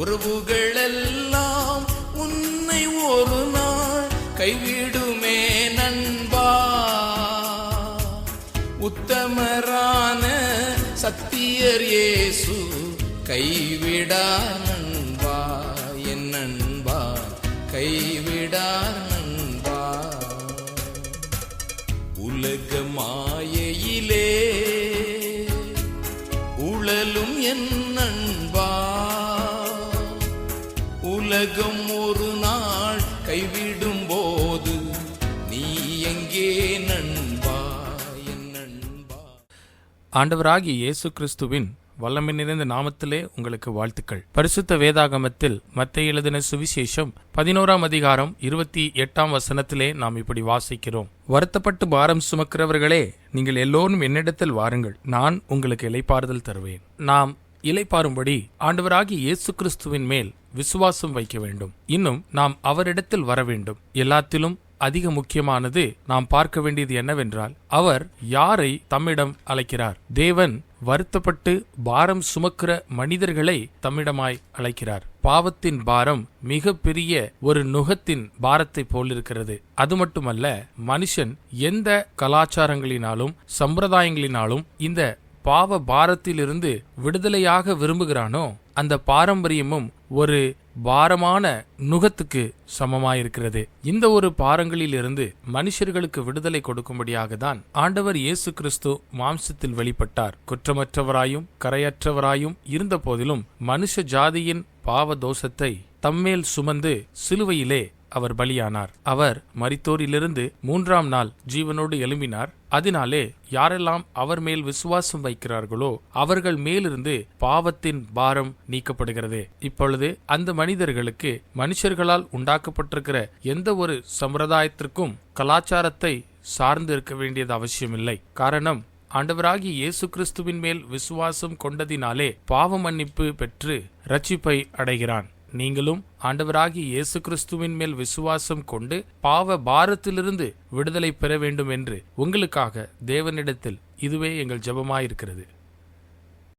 உறவுகளெல்லாம் உன்னை ஒரு நாள் கைவிடுமே நண்பா. உத்தமரான சத்தியர் இயேசு கைவிடா நண்பா. என் நண்பா கைவிடா நண்பா. உலக மாயையிலே உழலும் என் நண்பா. உலகம் ஒரு நாள் கைவிடும் போது நீ எங்கே நண்பா என் நண்பா. ஆண்டவராகிய இயேசு கிறிஸ்துவின் வல்லமை நிறைந்த நாமத்திலே உங்களுக்கு வாழ்த்துக்கள். பரிசுத்த வேதாகமத்தில் மத்திய எழுதின சுவிசேஷம் பதினோராம் அதிகாரம் இருபத்தி எட்டாம் வசனத்திலே நாம் இப்படி வாசிக்கிறோம். வருத்தப்பட்டு பாரம் சுமக்கிறவர்களே நீங்கள் எல்லோரும் என்னிடத்தில் வாருங்கள். நான் உங்களுக்கு இலைப்பாறுதல் தருவேன். நாம் இலைப்பாரும்படி ஆண்டவராகிய இயேசு கிறிஸ்துவின் மேல் விசுவாசம் வைக்க வேண்டும். இன்னும் நாம் அவரிடத்தில் வர வேண்டும். எல்லாத்திலும் அதிக முக்கியமானது நாம் பார்க்க வேண்டியது என்னவென்றால் அவர் யாரை தம்மிடம் அழைக்கிறார்? தேவன் வருத்தப்பட்டு பாரம் சுமக்கிற மனிதர்களை தம்மிடமாய் அழைக்கிறார். பாவத்தின் பாரம் மிக பெரிய ஒரு நுகத்தின் பாரத்தை போலிருக்கிறது. அது மட்டுமல்ல மனுஷன் எந்த கலாச்சாரங்களினாலும் சம்பிரதாயங்களினாலும் இந்த பாவ பாரத்திலிருந்து விடுதலையாக விரும்புகிறானோ அந்த பாரம்பரியமும் ஒரு பாரமான நுகத்துக்கு சமமாயிருக்கிறது. இந்த ஒரு பாரங்களிலிருந்து மனுஷர்களுக்கு விடுதலை கொடுக்கும்படியாக தான் ஆண்டவர் இயேசு கிறிஸ்து மாம்சத்தில் வெளிப்பட்டார். குற்றமற்றவராயும் கரையற்றவராயும் இருந்த போதிலும் மனுஷ ஜாதியின் பாவ தோஷத்தை தம்மேல் சுமந்து சிலுவையிலே அவர் பலியானார். அவர் மரித்தோரிலிருந்து மூன்றாம் நாள் ஜீவனோடு எழும்பினார். அதனாலே யாரெல்லாம் அவர் மேல் விசுவாசம் வைக்கிறார்களோ அவர்கள் மேலிருந்து பாவத்தின் பாரம் நீக்கப்படுகிறது. இப்பொழுது அந்த மனிதர்களுக்கு மனுஷர்களால் உண்டாக்கப்பட்டிருக்கிற எந்த ஒரு சம்பிரதாயத்திற்கும் கலாச்சாரத்தை சார்ந்து இருக்க வேண்டியது அவசியமில்லை. காரணம் ஆண்டவராகி இயேசு கிறிஸ்துவின் மேல் விசுவாசம் கொண்டதினாலே பாவ மன்னிப்பு பெற்று ரட்சிப்பை அடைகிறான். நீங்களும் ஆண்டவராகி இயேசு கிறிஸ்துவின் மேல் விசுவாசம் கொண்டு பாவ பாரத்திலிருந்து விடுதலை பெற வேண்டும் என்று உங்களுக்காக தேவனிடத்தில் இதுவே எங்கள் ஜெபமாயிருக்கிறது.